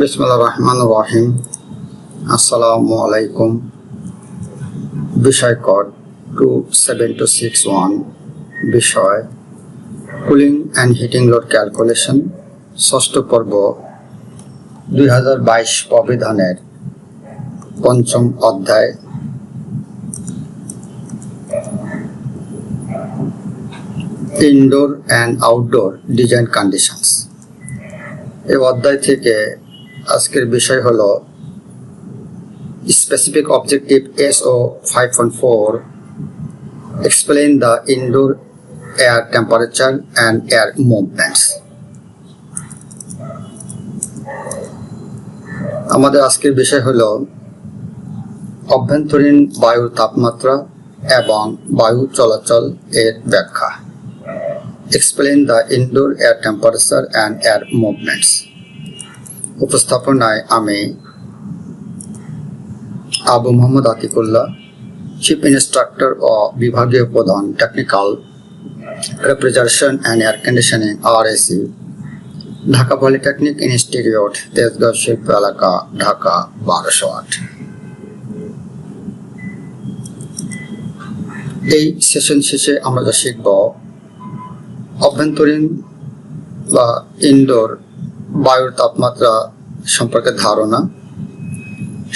বিসমুল্লাহ রহমান রহিম আসসালামু আলাইকুম বিষয় code two seven two six one বিষয় cooling and heating load calculation ষষ্ঠ পর্ব, দুই হাজার বাইশ অভিধানের পঞ্চম অধ্যায়। Indoor and outdoor design conditions এই অধ্যায় থেকে আজকের বিষয় হলো specific objective S O five point four explain the indoor air temperature and air movements আমাদের আজকের বিষয় হলো অভ্যন্তরীণ বায়ুর তাপমাত্রা এবং বায়ু চলাচল এর ব্যাখ্যা। Explain the indoor air temperature and air movements উপস্থাপনায় আমি আবু মোহাম্মদ আতিকুল্লাহ চিফ ইনস্ট্রাক্টর ও বিভাগীয় প্রধান technical refrigeration and air conditioning R AC Dhaka polytechnic institute Tejgaon শিল্প এলাকা ঢাকা, বারোশো আট। এই সেশন শেষে আমরা যা শিখব, অভ্যন্তরীণ বা ইনডোর বায়ুর তাপমাত্রা সম্পর্কে ধারণা,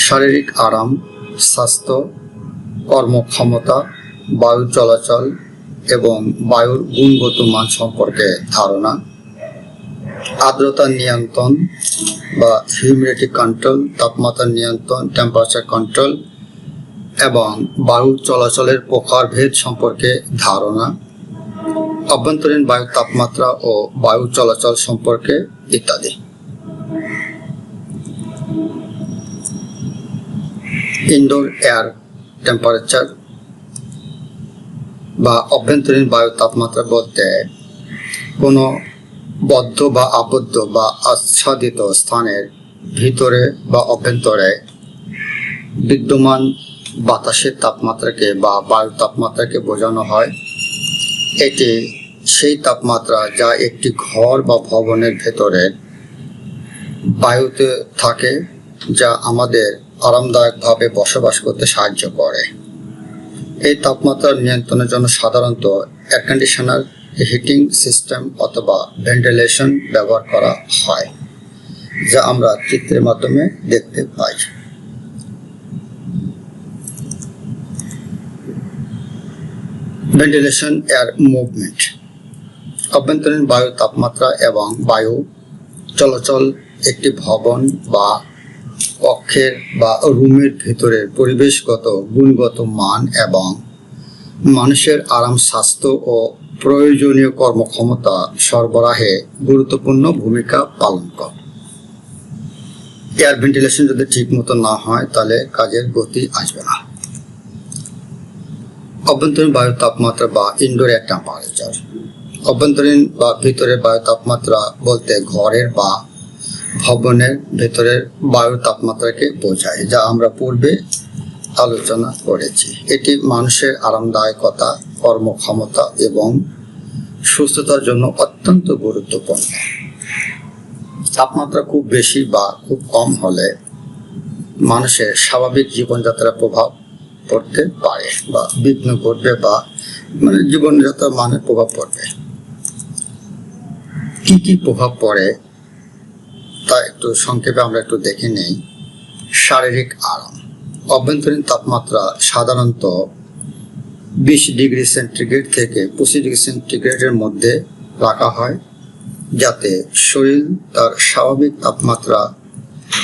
শারীরিক আরাম, স্বাস্থ্য, কর্মক্ষমতা, বায়ু চলাচল এবং বায়ুর গুণগত মান সম্পর্কে ধারণা, আর্দ্রতা নিয়ন্ত্রণ বা হিউমিডিটি কন্ট্রোল, তাপমাত্রা নিয়ন্ত্রণ টেম্পারেচার কন্ট্রোল এবং বায়ু চলাচলের প্রকারভেদ সম্পর্কে ধারণা, অভ্যন্তরীণ বায়ু তাপমাত্রা ও বায়ু চলাচল সম্পর্কে ইত্যাদি। ইনডোর এয়ার টেম্পারেচার বা অভ্যন্তরীণ বায়ু তাপমাত্রা বলতে কোনো বদ্ধ বা আবদ্ধ বা আচ্ছাদিত স্থানের ভিতরে বা অভ্যন্তরে বিদ্যমান বাতাসের তাপমাত্রাকে বা বায়ু তাপমাত্রাকে বোঝানো হয়। এটি সেই তাপমাত্রা যা একটি ঘর বা ভবনের ভেতরে বায়ুতে থাকে, যা আমাদের আরামদায়কভাবে বসবাস করতে সাহায্য করে। এই তাপমাত্রা নিয়ন্ত্রণের জন্য সাধারণত এয়ার কন্ডিশনার হিটিং সিস্টেম অথবা ভেন্টিলেশন ব্যবহার করা হয়, যা আমরা চিত্রের মাধ্যমে দেখতে পাই। ভেন্টিলেশন এয়ার মুভমেন্ট অভ্যন্তরীণ বায়ু তাপমাত্রা এবং বায়ু চলাচল, একটি ভবন বা কক্ষের বা রুমের ভিতরের পরিবেশগত, গুণগত মান এবং মানুষের আরাম, স্বাস্থ্য ও প্রয়োজনীয় কর্মক্ষমতা সরবরাহে গুরুত্বপূর্ণ ভূমিকা পালন করে। এয়ার ভেন্টিলেশন যদি ঠিক মতো না হয়, তাহলে কাজের গতি আসবে না। অভ্যন্তরীণ বায়ু তাপমাত্রা বা ইনডোর এয়ার টেম্পারেচার অভ্যন্তরীণ বা ভিতরের বায়ু তাপমাত্রা বলতে ঘরের বা ভবনের ভেতরের বায়ুর তাপমাত্রাকে বোঝায়, যা আমরা পূর্বে আলোচনা করেছি। এটি মানুষের আরামদায়কতা, কর্মক্ষমতা এবং সুস্থতার জন্য অত্যন্ত গুরুত্বপূর্ণ। তাপমাত্রা খুব বেশি বা খুব কম হলে মানুষের স্বাভাবিক জীবনযাত্রার প্রভাব পড়তে পারে বা বিঘ্ন ঘটবে বা মানে জীবনযাত্রার মানে প্রভাব পড়বে। কি কি প্রভাব পড়ে তা একটু সংক্ষেপে আমরা একটু দেখে নেই। শারীরিক আরাম। অভ্যন্তরীণ তাপমাত্রা সাধারণত বিশ ডিগ্রি সেন্টিগ্রেড থেকে পঁচিশ ডিগ্রি সেন্টিগ্রেডের মধ্যে রাখা হয়, যাতে শরীর তার স্বাভাবিক তাপমাত্রা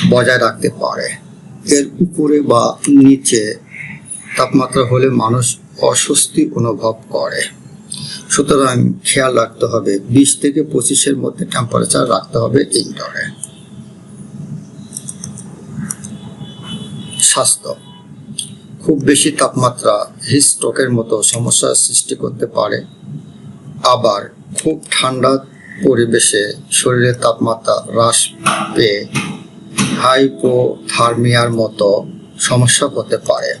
বজায় রাখতে পারে। এর উপরে বা নিচে তাপমাত্রা হলে মানুষ অস্বস্তি অনুভব করে। সুতরাং খেয়াল রাখতে হবে, বিশ থেকে পঁচিশের মধ্যে টেম্পারেচার রাখতে হবে ইনডোরে স্বাস্থ্য। খুব বেশি তাপমাত্রা হিস্ট্রোকের মতো সমস্যার সৃষ্টি করতে পারে। আবার খুব ঠান্ডা পরিবেশে শরীরের তাপমাত্রা হ্রাস পেয়ে হাইপোথার্মিয়ার মতো সমস্যা হতে পারে।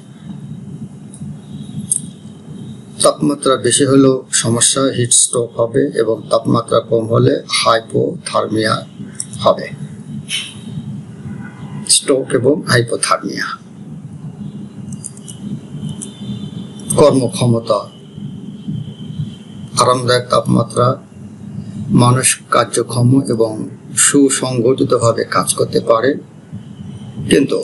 তাপমাত্রা বেশি হলেও সমস্যা হিট স্ট্রোক হবে এবং তাপমাত্রা কম হলে হাইপোথার্মিয়া হবে। স্ট্রোক এবং হাইপোথার্মিয়া। কর্মক্ষমতা। আরামদায়ক তাপমাত্রা মানুষ কার্যক্ষম এবং সুসংগঠিতভাবে কাজ করতে পারে। কিন্তু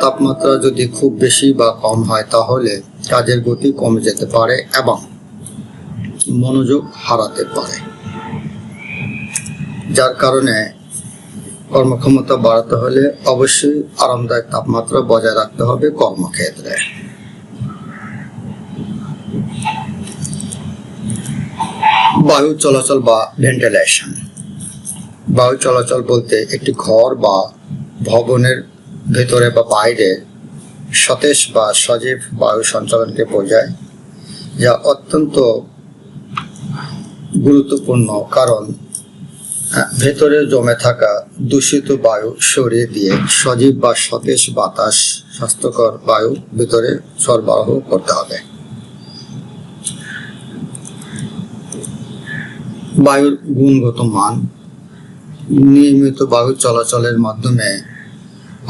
তাপমাত্রা যদি খুব বেশি বা কম হয়, তাহলে কাজের গতি কমে যেতে পারে এবং মনোযোগ হারাতে পারে। যার কারণে কর্মক্ষমতা বাড়াতে হলে অবশ্যই আরামদায়ক তাপমাত্রা বজায় রাখতে হবে কর্মক্ষেত্রে। বায়ু চলাচল বা ভেন্টিলেশন। বায়ু চলাচল বলতে একটি ঘর বা ভবনের ভেতরে বা বাইরে সতেজ বা সজীব বায়ু সঞ্চালনকে বোঝায়, যা অত্যন্ত গুরুত্বপূর্ণ কারণ ভেতরে জমে থাকা দূষিত বায়ু সরিয়ে দিয়ে সজীব বা সতেজ বাতাস, স্বাস্থ্যকর বায়ু ভিতরে সরবরাহ করতে হবে। বায়ুর গুণগত মান, নিয়মিত বায়ু চলাচলের মাধ্যমে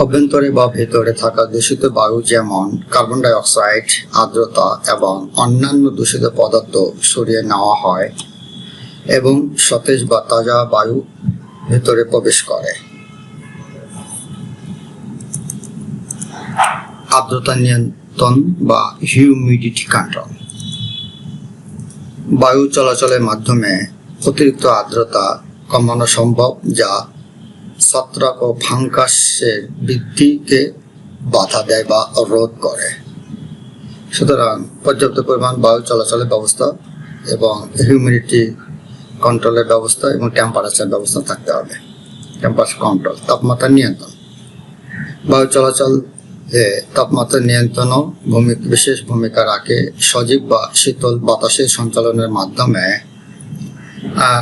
অভ্যন্তরে বা ভেতরে থাকা দূষিত বায়ু যেমন কার্বন ডাই অক্সাইড, আর্দ্রতা এবং অন্যান্য দূষিত পদার্থ সরিয়ে নেওয়া হয়। এবং সতেজ বা তাজা বায়ু ভেতরে প্রবেশ করে। আর্দ্রতা নিয়ন্ত্রণ বা হিউমিডিটি কন্ট্রোল। বায়ু চলাচলের মাধ্যমে অতিরিক্ত আর্দ্রতা কমানো সম্ভব, যা ছত্রাক ও ফাঙ্গাসের বৃদ্ধিকে বাধা দেয় বা রোধ করে। সুতরাং পর্যাপ্ত পরিমাণ বায়ু চলাচলের ব্যবস্থা এবং হিউমিডিটি কন্ট্রোলের ব্যবস্থা এবং টেম্পারেচার ব্যবস্থা থাকতে হবে। টেম্পারেচার কন্ট্রোল তাপমাত্রা নিয়ন্ত্রণ। বায়ু চলাচল এ তাপমাত্রা নিয়ন্ত্রণও ভূমি, বিশেষ ভূমিকা রাখে সজীব বা শীতল বাতাসের সঞ্চালনের মাধ্যমে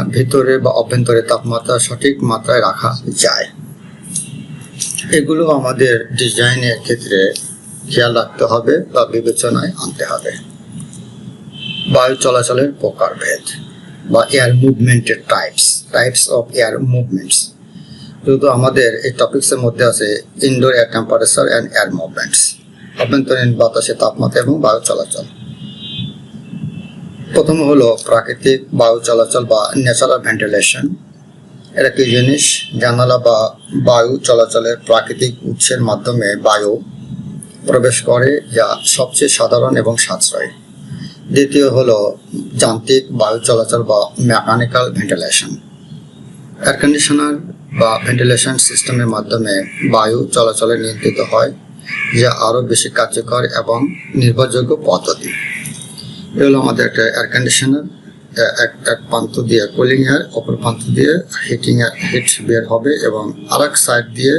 ভিতরে বা অভ্যন্তরে তাপমাত্রা সঠিক মাত্রায় রাখা যায়। এগুলো আমাদের ডিজাইনের ক্ষেত্রে খেয়াল রাখতে হবে বা বিবেচনায় আনতে হবে। বায়ু চলাচলের প্রকারভেদ। বা air মুভমেন্টের types types of air movements যেহেতু আমাদের এই টপিক্সের মধ্যে আছে indoor air temperature and air movements অভ্যন্তরীণ বাতাসে তাপমাত্রা এবং বায়ু চলাচল। প্রথম হলো প্রাকৃতিক বায়ু চলাচল বা ন্যাচারাল ভেন্টিলেশন এটা কি জিনিস? জানালা বা বায়ু চলাচলের প্রাকৃতিক উৎসের মাধ্যমে বায়ু প্রবেশ করে, যা সবচেয়ে সাধারণ এবং সাশ্রয়ী। দ্বিতীয় হলো যান্ত্রিক বায়ু চলাচল বা মেকানিক্যাল ভেন্টিলেশন। এয়ার কন্ডিশনার বা ভেন্টিলেশন সিস্টেমের মাধ্যমে বায়ু চলাচলে নিয়ন্ত্রিত হয়, যা আরও বেশি কার্যকর এবং নির্ভরযোগ্য পদ্ধতি। এ হলো আমাদের একটা এয়ার কন্ডিশনার এক এক প্রান্ত দিয়ে কুলিং এয়ার অপর প্রান্ত দিয়ে হিটিং এয়ার হিট বের হবে এবং আরেক সাইড দিয়ে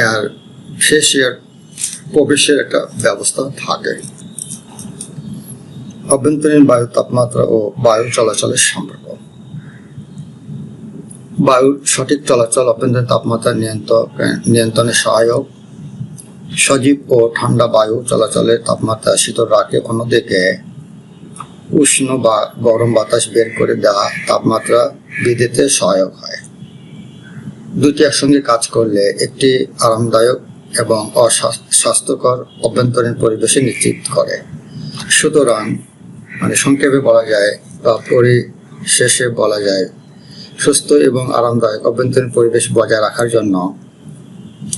এয়ার ফ্রেশ এয়ার প্রবেশের একটা ব্যবস্থা থাকে। অভ্যন্তরীণ বায়ু তাপমাত্রা ও বায়ু চলাচলের সম্পর্ক। বায়ুর সঠিক চলাচল, অভ্যন্তরীণ তাপমাত্রা নিয়ন্ত্রণ সহায়ক, সজীব ও ঠান্ডা বায়ু চলাচলের তাপমাত্রা শীতল রাখে। অন্যদিকে, উষ্ণ বা গরম বাতাস বের করে দেওয়া তাপমাত্রা বৃদ্ধিতে সহায়ক হয়। দুটি একসঙ্গে কাজ করলে একটি আরামদায়ক এবং অস্বাস্থ্যকর অভ্যন্তরীণ পরিবেশে নিশ্চিত করে। সুতরাং মানে সংক্ষেপে বলা যায় বা পরিশেষে বলা যায়, সুস্থ এবং আরামদায়ক অভ্যন্তরীণ পরিবেশ বজায় রাখার জন্য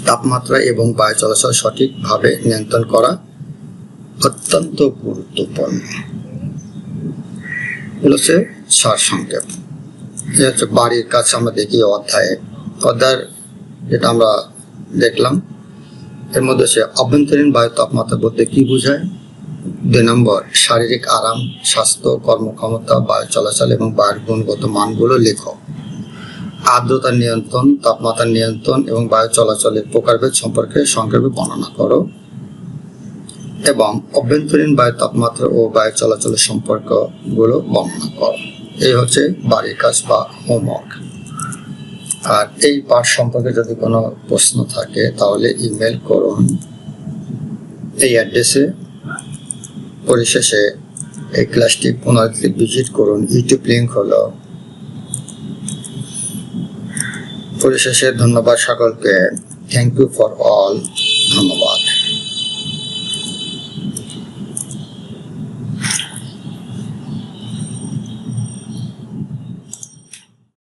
তাপমাত্রা এবং বায়ু চলাচল সঠিকভাবে নিয়ন্ত্রণ করা অত্যন্ত গুরুত্বপূর্ণ। হচ্ছে সার সংক্ষেপ। এটা হচ্ছে বাড়ির কাজ আমরা দেখি অধ্যায়ে। অধ্যায়ের যেটা আমরা দেখলাম, এর মধ্যে সে অভ্যন্তরীণ বায়ু তাপমাত্রা বলতে কি বোঝায়? দুই নম্বর, শারীরিক আরাম, স্বাস্থ্য, কর্মক্ষমতা, বায়ু চলাচল এবং বায়ুর গুণগত মানগুলো লেখো। আর্দ্রতা নিয়ন্ত্রণ, তাপমাত্রা নিয়ন্ত্রণ এবং বায়ু চলাচলের প্রকারভেদ সম্পর্কে সংক্ষেপে বর্ণনা করো। এবং অভ্যন্তরীণ বায়ু তাপমাত্রা ও বায়ু চলাচলের সম্পর্কগুলো বর্ণনা করো। এই হচ্ছে বাড়ির কাজ বা হোমওয়ার্ক। আর এই পাঠ সম্পর্কে যদি কোনো প্রশ্ন থাকে তাহলে ইমেল করুন। এই অ্যাড্রেসে পরিশেষে এই ক্লাসটি পুনরায় ভিজিট করুন ইউটিউব লিঙ্ক হলো। পরিশেষে ধন্যবাদ সকলকে। Thank you for all